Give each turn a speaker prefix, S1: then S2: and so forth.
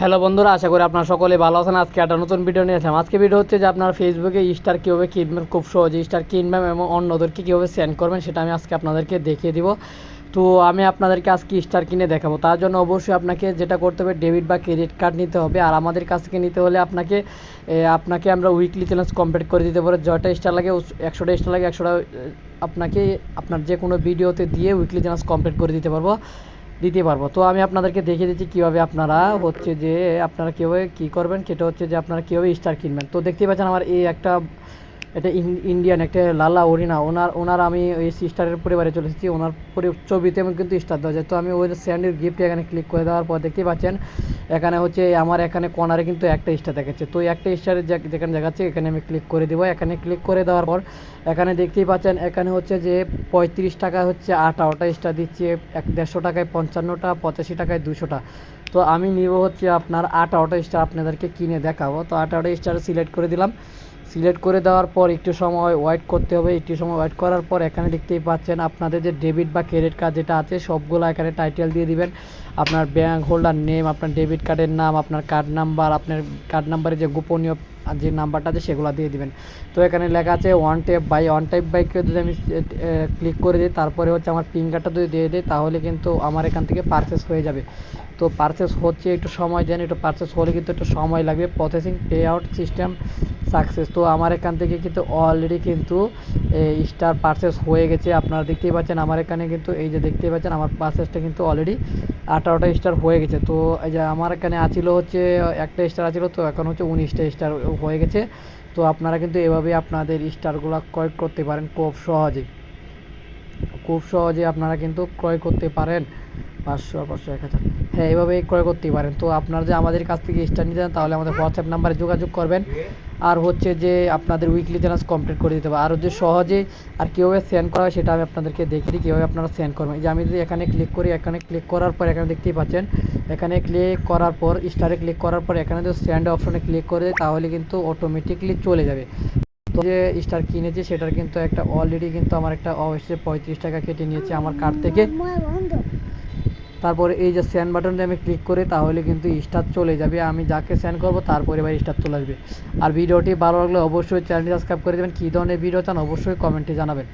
S1: Hello বন্ধুরা, আশা করি আপনারা সকলে ভালো আছেন। আজকে একটা নতুন ভিডিও নিয়ে আসলাম। আজকে ভিডিও হচ্ছে যে আপনার ফেসবুকে স্টার কীভাবে কিনবেন, খুব সহজে স্টার কিনবেন এবং অন্যদেরকে কীভাবে সেন্ড করবেন সেটা আমি আজকে আপনাদেরকে দেখিয়ে দিব। তো আমি আপনাদেরকে আজকে স্টার কিনে দেখাবো। তার জন্য অবশ্যই আপনাকে যেটা করতে হবে ডেবিট বা ক্রেডিট কার্ড নিতে হবে। আর আমাদের কাছ থেকে নিতে হলে আপনাকে আপনাকে আমরা উইকলি চ্যালেঞ্জ কমপ্লিট করে দিতে পারব। জয়টা স্টার লাগে একশোটা স্টার লাগে, একশোটা আপনাকে আপনার যে কোনো ভিডিওতে দিয়ে উইকলি চ্যালেঞ্জ কমপ্লিট করে দিতে পারব। দিতে পারব। তো আমি আপনাদেরকে দেখিয়ে দিচ্ছি কীভাবে আপনারা হচ্ছে যে আপনারা কীভাবে কী করবেন, সেটা হচ্ছে যে আপনারা কীভাবে স্টার কিনবেন। তো দেখতে পাচ্ছেন আমার এই একটা, এটা ইন- ইন্ডিয়ান একটা লালা ওরিনা ওনার ওনার আমি ওই স্টারের পরিবারে চলে এসেছি। ওনার পরি, ছবিতে আমি কিন্তু স্টার দেওয়া যায়। তো আমি ওই স্যান্ডের গিফট এখানে ক্লিক করে দেওয়ার পর দেখতেই পাচ্ছেন এখানে হচ্ছে আমার এখানে কর্নারে কিন্তু একটা স্টার দেখাচ্ছে। তো একটা স্টারের যেখানে দেখাচ্ছে, এখানে আমি ক্লিক করে দেবো। এখানে ক্লিক করে দেওয়ার পর এখানে দেখতেই পাচ্ছেন, এখানে হচ্ছে যে পঁয়ত্রিশ টাকা হচ্ছে আঠারোটা স্টার দিচ্ছে, এক দেড়শো টাকায় পঞ্চান্নটা, পঁচাশি টাকায় দুশোটা। তো আমি নিব হচ্ছে আপনার আঠারোটা স্টার আপনাদেরকে কিনে দেখাবো। তো আঠারোটা স্টার সিলেক্ট করে দিলাম। সিলেক্ট করে দেওয়ার পর একটু সময় ওয়েট করতে হবে। একটু সময় ওয়েট করার পর এখানে দেখতেই পাচ্ছেন আপনাদের যে ডেবিট বা ক্রেডিট কার্ড যেটা আছে, সবগুলো এখানে টাইটেল দিয়ে দিবেন। আপনার ব্যাঙ্ক হোল্ডার নেম আপনার ডেবিট কার্ডের নাম, আপনার কার্ড নাম্বার আপনার কার্ড নাম্বারে যে গোপনীয় যে নাম্বারটা আছে সেগুলো দিয়ে দিবেন। তো এখানে লেখা আছে one type by one type বাইকে যদি আমি ক্লিক করে দিই, তারপরে হচ্ছে আমার পিন কার্ডটা যদি দিয়ে দিই, তাহলে কিন্তু আমার এখান থেকে পারচেস হয়ে যাবে। তো পারচেস হচ্ছে একটু সময় দেন, একটু পারচেস হলে কিন্তু একটু সময় লাগবে। Processing pay out system success তো আমার এখান থেকে কিন্তু অলরেডি কিন্তু স্টার পারচেস হয়ে গেছে। আপনারা দেখতেই পাচ্ছেন, আমার এখানে কিন্তু, এই যে দেখতেই পাচ্ছেন, আমার পারচেসটা কিন্তু অলরেডি আঠারোটা স্টার হয়ে গেছে। তো এই যে আমার এখানে আছিল হচ্ছে, একটা স্টার আছিল, তো এখন হচ্ছে উনিশটা স্টার হয়ে গেছে। তো আপনারা কিন্তু এভাবে আপনাদের স্টারগুলো ক্রয় করতে পারেন খুব সহজে। খুব সহজে আপনারা কিন্তু ক্রয় করতে পারেন। পাঁচশো পাঁচশো, এক হাজার। হ্যাঁ এভাবে ক্রয় করতেই পারেন। তো আপনারা যে আমাদের কাছ থেকে স্টার নিতে চান, তাহলে আমাদের হোয়াটসঅ্যাপ নাম্বারে যোগাযোগ করবেন। আর হচ্ছে যে আপনাদের উইকলি চ্যালেঞ্জ কমপ্লিট করে দিতে হবে। আর যে সহজে আর কীভাবে সেন্ড করা হয় সেটা আমি আপনাদেরকে দেখিয়ে দিই, কীভাবে আপনারা সেন্ড করবেন। যে আমি যদি এখানে ক্লিক করি, এখানে ক্লিক করার পর এখানে দেখতেই পাচ্ছেন, এখানে ক্লিক করার পর স্টারে ক্লিক করার পর এখানে যদি সেন্ড অপশনে ক্লিক করে দিই তাহলে কিন্তু অটোমেটিকলি চলে যাবে। তো যে স্টার কিনেছি, সেটার কিন্তু একটা অলরেডি কিন্তু আমার একটা অবশ্যই পঁয়ত্রিশ টাকা কেটে নিয়েছে আমার কার্ড থেকে। তারপরে এই যে সেন্ড বাটনটা আমি ক্লিক করি, তাহলে কিন্তু স্টার চলে যাবে। আমি যাকে সেন্ড করব, তারপরে এবার স্টার চলে আসবে। আর ভিডিওটি ভালো লাগলে অবশ্যই চ্যানেলটি সাবস্ক্রাইব করে দেবেন। কী ধরনের ভিডিও চান অবশ্যই কমেন্টে জানাবেন।